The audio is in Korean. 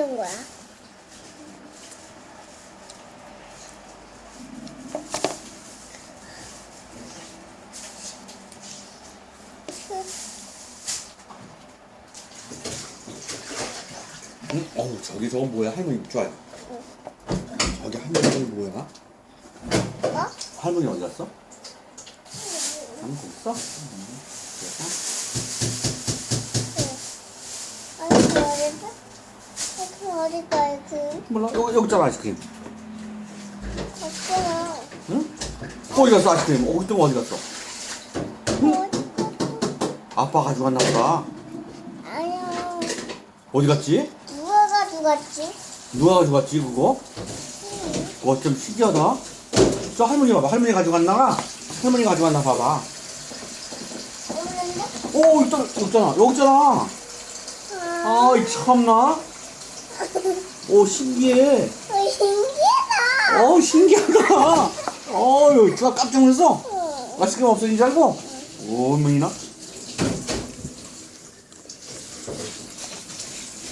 있는 거야? 응? 어우 저기 저거 뭐야 할머니 좋아요 저기 할머니 저기 뭐야 어? 할머니 어디 갔어? 할머니 거기 있어? 응. 어디다? 아이스 어디다 아이스? 몰라 여기, 여기 있잖아 아이스크림 없잖아. 응? 어디 갔어 아이스크림 어, 그때 어디 갔어? 아빠 가져갔나 보다 아니야. 어디 갔지? 누가 가져갔지? 누가 가져갔지 그거? 그거 좀 신기하다 저 할머니 봐봐 할머니 가져갔나? 할머니 가져갔나 봐봐 없는데? 오 있잖아 여기 있잖아 여기 있잖아 아, 아이 참나 오 신기해. 어, 신기하다. 어 신기하다. 어유 주가 깜짝 놀랐어. 맛있게 없어진 줄 알고. 오, 어머니나.